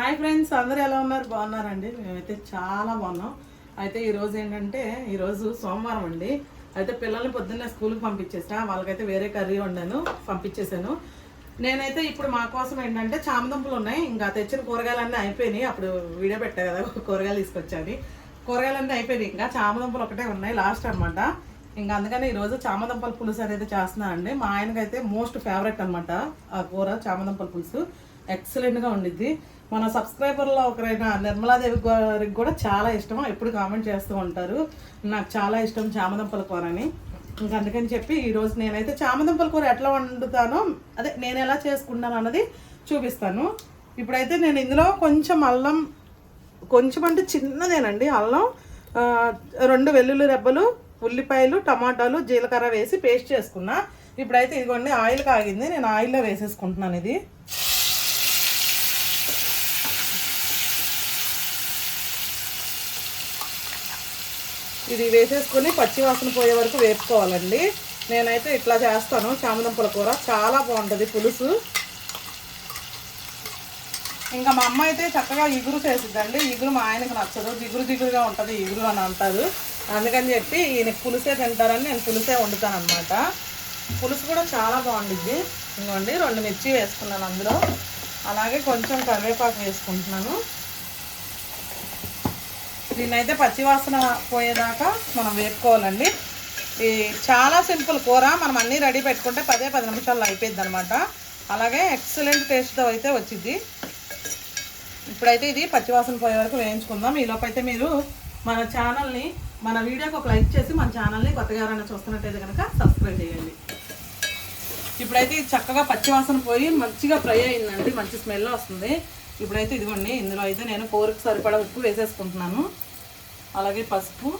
Hi friends అందరూ ఎలా ఉన్నారు? బాగున్నారండి. మేమైతే చాలా బాగున్నాం. అయితే ఈరోజు ఏంటంటే ఈరోజు సోమవారం అండి. అయితే పిల్లల్ని పొద్దున్నే స్కూల్కి పంపించేసా వాళ్ళకైతే వేరే కర్రీ వండాను పంపించేశాను. నేనైతే ఇప్పుడు మా కోసం ఏంటంటే చామదుంపలు ఉన్నాయి. ఇంకా తెచ్చిన కూరగాయలన్నీ అయిపోయినాయి. అప్పుడు వీడియో పెట్టా కదా కూరగాయలు తీసుకొచ్చాను. కూరగాయలన్నీ అయిపోయినాయి. ఇంకా చామదుంపలు ఒకటే ఉన్నాయి లాస్ట్ అన్నమాట. ఇంకా అందుకని ఈరోజు చామదుంపల పులుసు అనేది చేస్తున్నా అండి. మా ఆయనకైతే మోస్ట్ ఫేవరెట్ అన్నమాట ఆ కూర చామదుంపల పులుసు. ఎక్సలెంట్గా ఉండిద్ది. మన సబ్స్క్రైబర్లో ఒకరైన నిర్మలాదేవి గారికి కూడా చాలా ఇష్టం. ఎప్పుడు కామెంట్ చేస్తూ ఉంటారు. నాకు చాలా ఇష్టం చామదుంపల కూర అని. ఇంకా అందుకని చెప్పి ఈరోజు నేనైతే చామదుంపల కూర ఎట్లా వండుతానో అదే నేను ఎలా చేసుకుంటాను అన్నది చూపిస్తాను. ఇప్పుడైతే నేను ఇందులో కొంచెం అల్లం కొంచెం అంటే చిన్నదేనండి అల్లం రెండు వెల్లుల్లి రెబ్బలు ఉల్లిపాయలు టమాటాలు జీలకర్ర వేసి పేస్ట్ చేసుకున్నా. ఇప్పుడైతే ఇదిగోండి ఆయిల్ కాగింది. నేను ఆయిల్లో వేసేసుకుంటున్నాను ఇది. ఇది వేసేసుకొని పచ్చి వాసన పోయే వరకు వేపుకోవాలండి. నేనైతే ఇట్లా చేస్తాను. చామదుంపల కూర చాలా బాగుంటుంది పులుసు. ఇంకా మా అమ్మ అయితే చక్కగా ఇగురు చేసిద్దండి. ఇగురు మా ఆయనకు నచ్చదు. దిగురు దిగురుగా ఉంటుంది ఇగురు అని అంటారు. అందుకని చెప్పి ఈయన పులుసే తింటారని నేను పులుసే వండుతాను అనమాట పులుసు కూడా చాలా బాగుండిద్ది. ఇంకోండి రెండు మిర్చి వేసుకున్నాను అందులో. అలాగే కొంచెం కరివేపాకు వేసుకుంటున్నాను. దీన్నైతే పచ్చివాసన పోయేదాకా మనం వేపుకోవాలండి. ఈ చాలా సింపుల్ కూర మనం అన్నీ రెడీ పెట్టుకుంటే పదే పది నిమిషాల్లో అయిపోయింది అనమాట అలాగే ఎక్సలెంట్ టేస్ట్తో అయితే వచ్చింది ఇప్పుడైతే ఇది పచ్చివాసన పోయే వరకు వేయించుకుందాం. ఈలోపు అయితే మీరు మన ఛానల్ని మన వీడియోకి ఒక లైక్ చేసి మన ఛానల్ని కొత్తగా ఎవరైనా చూస్తున్నట్టయితే కనుక సబ్స్క్రైబ్ చేయండి. ఇప్పుడైతే చక్కగా పచ్చివాసన పోయి మంచిగా ఫ్రై అయిందండి. మంచి స్మెల్ వస్తుంది. ఇప్పుడైతే ఇదిగోండి ఇందులో అయితే నేను కూరకు సరిపడా ఉప్పు వేసేసుకుంటున్నాను. అలాగే పసుపు.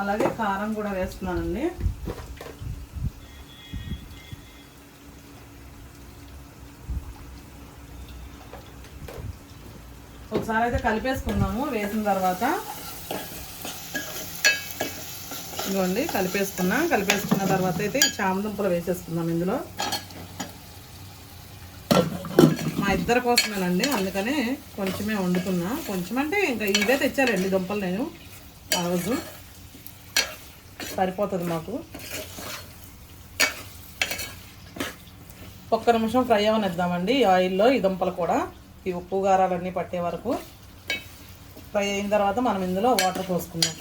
అలాగే కారం కూడా వేస్తున్నానండి. ఒకసారి అయితే కలిపేసుకున్నాము వేసిన తర్వాత. ఇదిగోండి కలిపేసుకున్నా. కలిపేసుకున్న తర్వాత అయితే చామ చామదుంపలు వేసేసుకున్నాం ఇందులో మా ఇద్దరి కోసమేనండి. అందుకనే కొంచెమే వండుకున్నా కొంచెం అంటే ఇంకా ఇవే తెచ్చారండి దుంపలు నేను ఆ రోజు. సరిపోతుంది మాకు. ఒక్క నిమిషం ఫ్రై అవనిద్దామండి ఈ ఆయిల్లో ఈ దుంపలు కూడా. ఈ ఉప్పు కారాలన్నీ పట్టే వరకు. ఫ్రై అయిన తర్వాత మనం ఇందులో వాటర్ పోసుకుందాం.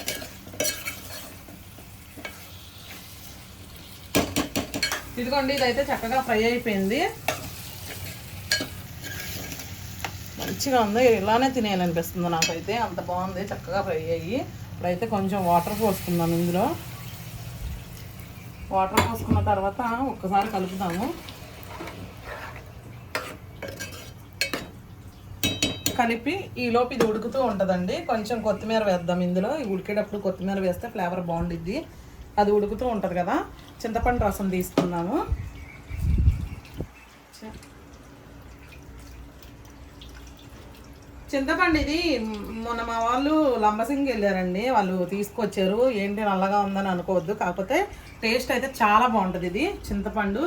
ఇదిగోండి ఇదైతే చక్కగా ఫ్రై అయిపోయింది. రిచ్గా ఉంది. ఇలానే తినేయాలనిపిస్తుంది నాకైతే. అంత బాగుంది. చక్కగా ఫ్రై అయ్యి. ఇప్పుడైతే కొంచెం వాటర్ పోసుకుందాం ఇందులో. వాటర్ పోసుకున్న తర్వాత ఒక్కసారి కలుపుదాము కలిపి ఈలోపు ఇది ఉడుకుతూ ఉంటుందండి. కొంచెం కొత్తిమీర వేద్దాం ఇందులో. ఉడికేటప్పుడు కొత్తిమీర వేస్తే ఫ్లేవర్ బాగుండిద్ది. అది ఉడుకుతూ ఉంటుంది కదా. చింతపండు రసం తీసుకున్నాము. చింతపండు ఇది మొన్న మా వాళ్ళు లంబసింగి వెళ్ళారండి. వాళ్ళు తీసుకొచ్చారు. ఏంటి నల్లగా ఉందని అనుకోవద్దు. కాకపోతే టేస్ట్ అయితే చాలా బాగుంటుంది ఇది చింతపండు.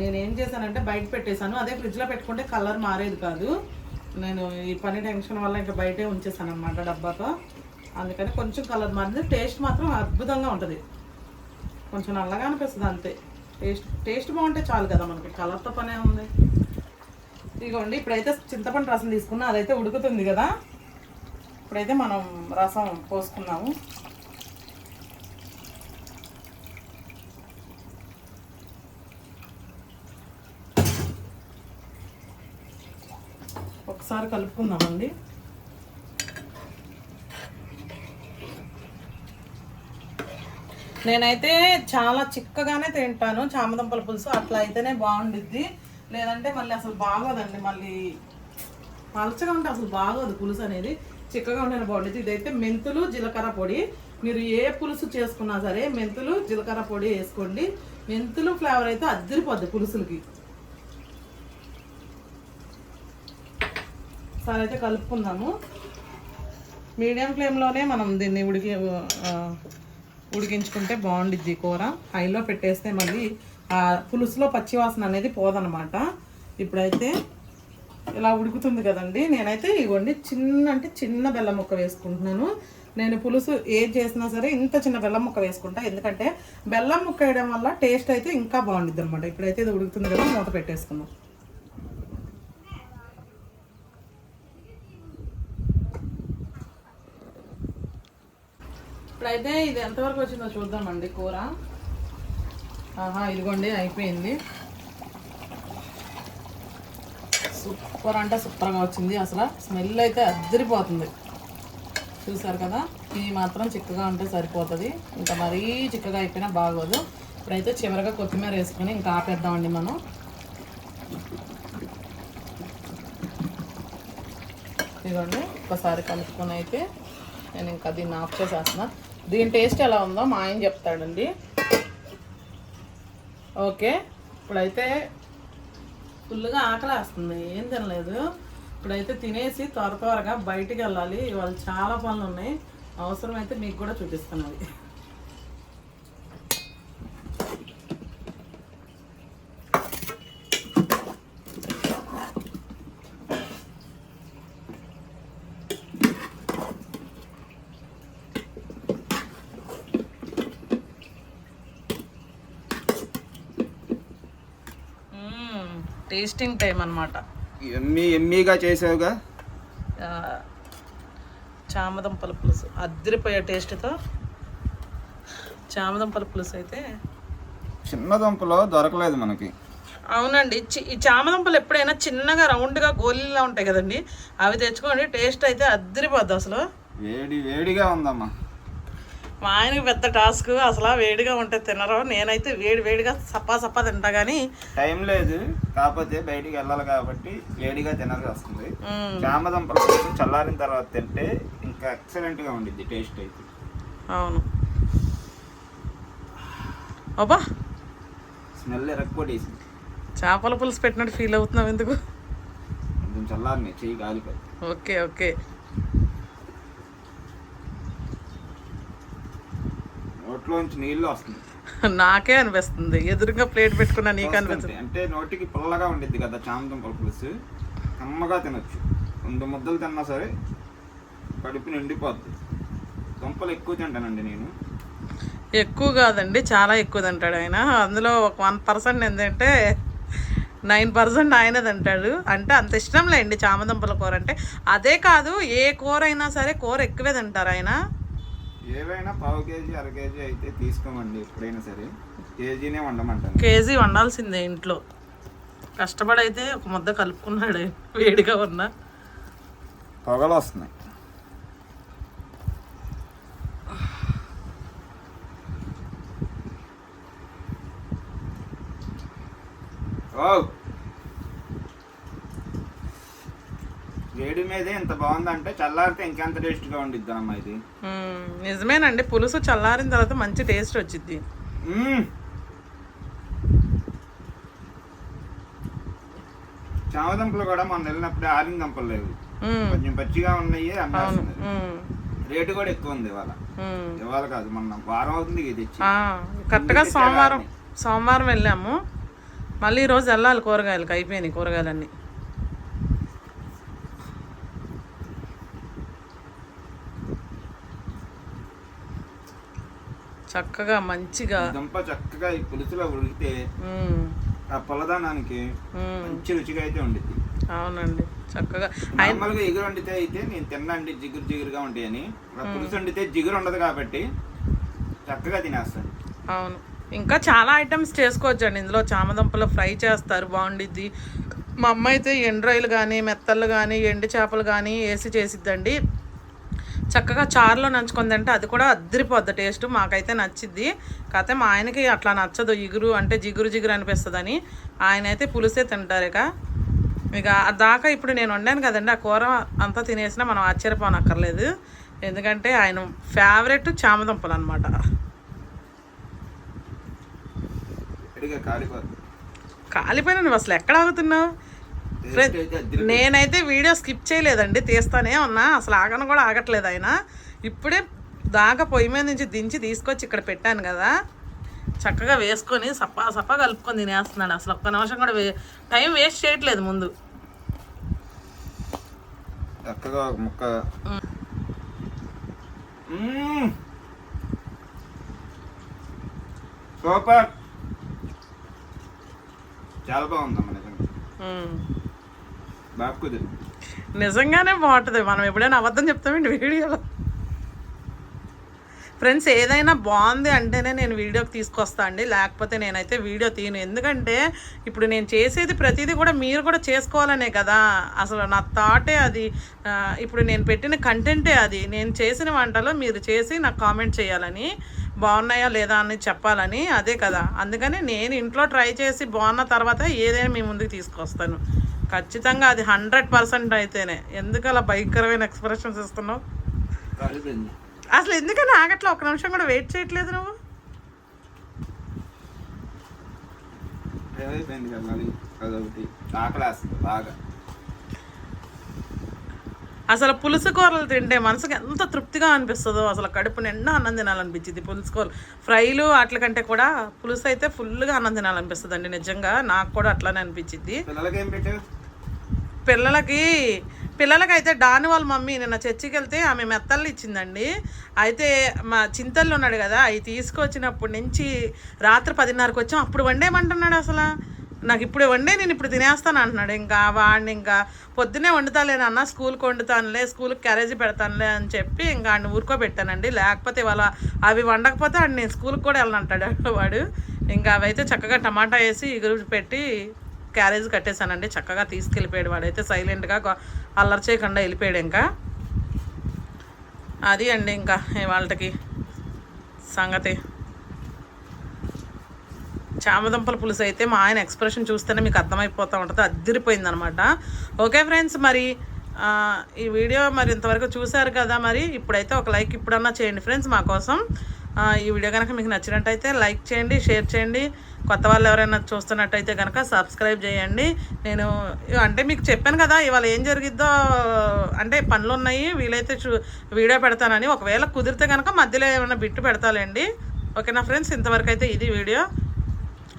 నేను ఏం చేశానంటే బయట పెట్టేశాను. అదే ఫ్రిడ్జ్లో పెట్టుకుంటే కలర్ మారేది కాదు. నేను ఈ పని టెన్షన్ వల్ల ఇంకా బయటే ఉంచేసాను అనమాట డబ్బాతో. అందుకని కొంచెం కలర్ మారింది. టేస్ట్ మాత్రం అద్భుతంగా ఉంటుంది. కొంచెం నల్లగా అనిపిస్తుంది అంతే. టేస్ట్ టేస్ట్ బాగుంటే చాలు కదా మనకి. కలర్తో పనే ఉంది. ఇదిగోండి ఇప్పుడైతే చింతపండు రసం తీసుకున్నా అదైతే ఉడుకుతుంది కదా. ఇప్పుడైతే మనం రసం పోసుకున్నాము ఒకసారి కలుపుకుందామండి. నేనైతే చాలా చిక్కగానే తింటాను చామదంపల పులుసు అట్లా అయితేనే బాగుండుద్ది. లేదంటే మళ్ళీ అసలు బాగోదండి. మళ్ళీ పలచగా ఉంటే అసలు బాగోదు పులుసు అనేది. చిక్కగా ఉంటేనే బాగుంటుంది ఇదైతే మెంతులు జీలకర్ర పొడి. మీరు ఏ పులుసు చేసుకున్నా సరే మెంతులు జీలకర్ర పొడి వేసుకోండి. మెంతులు ఫ్లేవర్ అయితే అద్దరిపోద్ది పులుసులకి. సరే అయితే కలుపుకుందాము. మీడియం ఫ్లేమ్లోనే మనం దీన్ని ఉడికి ఉడికించుకుంటే బాగుండిద్ది కూర. హైలో పెట్టేస్తే మళ్ళీ పులుసులో పచ్చివాసన అనేది పోదనమాట ఇప్పుడైతే ఇలా ఉడుకుతుంది కదండి. నేనైతే ఇవ్వండి చిన్న అంటే చిన్న బెల్లం ముక్క వేసుకుంటున్నాను. నేను పులుసు ఏది చేసినా సరే ఇంత చిన్న బెల్లం ముక్క వేసుకుంటా. ఎందుకంటే బెల్లం ముక్క వేయడం వల్ల టేస్ట్ అయితే ఇంకా బాగుంటుంది అనమాట ఇప్పుడైతే ఇది ఉడుకుతుంది కదా మూత పెట్టేసుకుందాం. ఇప్పుడైతే ఇది ఎంతవరకు వచ్చిందో చూద్దామండి కూర. ఆహా ఇదిగోండి అయిపోయింది. సూపర్ అంటే సూపర్గా వచ్చింది. అసలు స్మెల్ అయితే అద్దరిపోతుంది. చూసారు కదా ఇది మాత్రం చిక్కగా ఉంటే సరిపోతుంది. ఇంకా మరీ చిక్కగా అయిపోయినా బాగోదు. ఇప్పుడైతే చివరిగా కొత్తిమీర వేసుకొని ఇంకా ఆపేద్దామండి మనం. ఇదిగోండి ఒకసారి కలుపుకొని అయితే నేను ఇంకా దీన్ని ఆఫ్ చేసేస్తున్నా. దీని టేస్ట్ ఎలా ఉందో మా ఆయన చెప్తాడండి. ఓకే. ఇప్పుడైతే ఫుల్గా ఆకలి వేస్తుంది ఏం తినలేదు. ఇప్పుడైతే తినేసి త్వర త్వరగా బయటికి వెళ్ళాలి. ఇవాళ చాలా పనులు ఉన్నాయి అవసరమైతే మీకు కూడా చూపిస్తాను అది టేస్టింగ్ టైం అనమాట ఎమ్మి ఎమ్మిగా చేసావుగా? చామదుంపల పులుసు. అద్దరిపోయే టేస్ట్తో చామదుంపల పులుసు అయితే చిన్న దుంపలో దొరకలేదు మనకి. అవునండి. ఈ చామదుంపలు ఎప్పుడైనా చిన్నగా రౌండ్గా గోళీలా ఉంటాయి కదండి. అవి తెచ్చుకోండి టేస్ట్ అయితే అద్దరిపోద్ది అసలు. వేడి వేడిగా ఉందమ్మా. మా ఆయనకి పెద్ద టాస్క్ అసలు వేడిగా ఉంటే తినరు. నేనైతే వేడి వేడిగా సప్పా సప్పా తింటా కానీ టైం లేదు. కాకపోతే బయటికి వెళ్ళాలి కాబట్టి వేడిగా తినాల్సి వస్తుంది. చామదుంపల చల్లారిన తర్వాత తింటే ఇంకా ఎక్సలెంట్గా ఉండిద్ది టేస్ట్ అయితే. అవును. అబ్బా! స్మెల్ ఎరక్కొట్టేసింది. చేపల పులుసు పెట్టినట్టు ఫీల్ అవుతున్నావు ఎందుకు? కొంచెం చల్లారినాయి. చెయ్యి కాలిపోయి ఓకే ఓకే. నోట్లోంచి నీళ్ళు వస్తుంది. నాకే అనిపిస్తుంది. ఎదురుగా ప్లేట్ పెట్టుకున్నా నీకు అనిపిస్తుంది. అంటే నోటికి పుల్లగా ఉండిద్ది కదా చామదుంపల పులుసు కమ్మగా తినొచ్చు. రెండు ముద్దలు తిన్నా సరే కడుపు నిండిపోద్ది. దుంపలు ఎక్కువ తింటానండి నేను. ఎక్కువ కాదండి చాలా ఎక్కువ తింటాడు ఆయన. అందులో ఒక వన్ పర్సెంట్ ఏంటంటే నైన్ పర్సెంట్ ఆయన తింటాడు. అంటే అంత ఇష్టం లేండి చామదుంపల కూర అంటే. అదే కాదు ఏ కూర అయినా సరే కూర ఎక్కువే తింటారు ఆయన. ఏవైనా పావు కేజీ అర కేజీ అయితే తీసుకోమండి ఎప్పుడైనా సరే. కేజీనే వండమంటాను. కేజీ వండాల్సిందే ఇంట్లో. కష్టపడైతే ఒక ముద్ద కలుపుకున్నాడు వేడిగా ఉన్నా. పొగలు వస్తున్నాయి ఓ! వేడి మీదే ఇంత బాగుందంటే చల్లారితే ఇంకెంత టేస్ట్గా ఉండిద్ది అమ్మ ఇది. నిజమేనండి పులుసు చల్లారిన తర్వాత మంచి టేస్ట్ వచ్చింది. చామదుంపలు కూడా మొన్న వెళ్ళినప్పుడే ఆరిన దుంపలు లేవు. కొంచెం పచ్చిగా ఉన్నాయి అమ్మేస్తున్నారు రేటు కూడా ఎక్కువ ఉంది ఇవాళ. ఇవాళ కాదు మొన్న వారం అవుతుంది ఇది తెచ్చి. కరెక్ట్గా సోమవారం సోమవారం వెళ్ళాము. మళ్ళీ ఈరోజు వెళ్ళాలి కూరగాయలకి అయిపోయినాయి కూరగాయలన్నీ. చక్కగా మంచిగా. దుంప చక్కగా ఈ పులుసులో ఉడికితే ఆ పొలదానానికి మంచి రుచిగా అయితే ఉండిద్ది. అవునండి చక్కగా. నార్మల్గా ఎగురు వండితే అయితే నేను తినండి జిగురు జిగురుగా ఉంటాయని. పులుసు వండితే జిగురు ఉండదు కాబట్టి చక్కగా తినేస్తాను. అవును. ఇంకా చాలా ఐటమ్స్ చేసుకోవచ్చు అండి ఇందులో చామదుంపలు ఫ్రై చేస్తారు బాగుండిద్ది. మా అమ్మ అయితే ఎండు రొయ్యలు కానీ మెత్తళ్ళు కానీ ఎండు చేపలు కానీ వేసి చేసిద్దండి. చక్కగా చారులో నంచుకొని తింటే అది కూడా అద్దరిపోద్ది టేస్ట్ మాకైతే నచ్చిద్ది. కాకపోతే మా ఆయనకి అట్లా నచ్చదు. ఇగురు అంటే జిగురు జిగురు అనిపిస్తుందని. ఆయన అయితే పులుసే తింటారు ఇక. ఇక దాకా ఇప్పుడు నేను వండాను కదండి. ఆ కూర అంతా తినేసినా మనం ఆశ్చర్యపోనక్కర్లేదు. ఎందుకంటే ఆయన ఫేవరెట్ చామదుంపలు అనమాట కాలిపోయినా నువ్వు అసలు ఎక్కడ ఆగుతున్నావు? నేనైతే వీడియో స్కిప్ చేయలేదండి తీస్తానే ఉన్నా. అసలు ఆగను కూడా ఆగట్లేదు ఆయన. ఇప్పుడే దాకా పొయ్యి మీద నుంచి దించి తీసుకొచ్చి ఇక్కడ పెట్టాను కదా. చక్కగా వేసుకొని సప్పా సప్పా కలుపుకొని తినేస్తున్నాడు. అసలు ఒక్క నిమిషం కూడా వే టైం వేస్ట్ చేయట్లేదు ముందు. చక్కగా ముక్క. సూపర్. చాలా బాగుందమ్మా నిజంగా. నిజంగానే బాగుంటుంది. మనం ఎప్పుడైనా అబద్ధం చెప్తామండి వీడియోలో? ఫ్రెండ్స్ ఏదైనా బాగుంది అంటేనే నేను వీడియోకి తీసుకొస్తా అండి. లేకపోతే నేనైతే వీడియో తీయను. ఎందుకంటే ఇప్పుడు నేను చేసేది ప్రతిదీ కూడా మీరు కూడా చేసుకోవాలనే కదా. అసలు నా థాటే అది. ఇప్పుడు నేను పెట్టిన కంటెంటే అది. నేను చేసిన వంటలో మీరు చేసి నాకు కామెంట్ చేయాలని బాగున్నాయా లేదా అని చెప్పాలని అదే కదా. అందుకని నేను ఇంట్లో ట్రై చేసి బాగున్న తర్వాత ఏదైనా మీ ముందుకు తీసుకొస్తాను. ఖచ్చితంగా అది హండ్రెడ్ పర్సెంట్ అయితేనే. ఎందుకు అలా భయంకరమైన ఎక్స్ప్రెషన్స్ ఇస్తున్నావు? అసలు ఎందుకని ఆగట్లా? ఒక నిమిషం కూడా వెయిట్ చేయట్లేదు నువ్వు. అసలు పులుసు కూరలు తింటే మనసుకి ఎంత తృప్తిగా అనిపిస్తుందో. అసలు కడుపు నిండా అన్నం తినాలనిపించింది పులుసు కూరలు ఫ్రైలు వాటి కంటే కూడా పులుసు అయితే ఫుల్గా అన్నం తినాలనిపిస్తుంది అండి నిజంగా. నాకు కూడా అట్లానే అనిపించింది. పిల్లలకి పిల్లలకి పిల్లలకైతే డాని వాళ్ళ మమ్మీ నిన్న చర్చికి వెళ్తే ఆమె మెత్తళ్ళు ఇచ్చిందండి. అయితే మా చింతల్లో ఉన్నాడు కదా అవి తీసుకొచ్చినప్పటి నుంచి రాత్రి పదిన్నరకు వచ్చాం. అప్పుడు వండేమంటున్నాడు అసలు. నాకు ఇప్పుడు వండే నేను ఇప్పుడు తినేస్తాను అంటున్నాడు. ఇంకా వాడిని ఇంకా పొద్దునే వండుతాలే నాన్న స్కూల్కి వండుతానులే స్కూల్కి క్యారేజీ పెడతానులే అని చెప్పి ఇంకా ఆయన ఊరుకోబెట్టానండి. లేకపోతే ఇవాళ అవి వండకపోతే ఆడిని నేను స్కూల్కి కూడా వెళ్ళనంటాడు వాడు. ఇంకా అవైతే చక్కగా టమాటా వేసి ఇగురు పెట్టి క్యారేజ్ కట్టేశానండి. చక్కగా తీసుకెళ్ళిపోయాడు వాడైతే సైలెంట్గా గొ- అల్లరి చేయకుండా వెళ్ళిపోయాడు ఇంకా. అది అండి ఇంకా వాళ్ళకి సంగతి. చామదుంపల పులుసు అయితే మా ఆయన ఎక్స్ప్రెషన్ చూస్తేనే మీకు అర్థమైపోతూ ఉంటుంది. అద్దరిపోయింది అనమాట ఓకే ఫ్రెండ్స్ మరి ఈ వీడియో మరి ఇంతవరకు చూశారు కదా మరి ఇప్పుడైతే ఒక లైక్ ఇప్పుడన్నా చేయండి ఫ్రెండ్స్ మా కోసం. ఈ వీడియో కనుక మీకు నచ్చినట్టయితే లైక్ చేయండి షేర్ చేయండి. కొత్త వాళ్ళు ఎవరైనా చూస్తున్నట్టయితే కనుక సబ్స్క్రైబ్ చేయండి. నేను అంటే మీకు చెప్పాను కదా ఇవాళ ఏం జరిగిద్దో అంటే పనులు ఉన్నాయి వీలైతే వీడియో పెడతానని. ఒకవేళ కుదిరితే కనుక మధ్యలో ఏమైనా బిట్టు పెడతాలేండి. ఓకేనా ఫ్రెండ్స్? ఇంతవరకు అయితే ఇది video.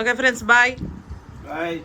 Okay friends bye. Bye.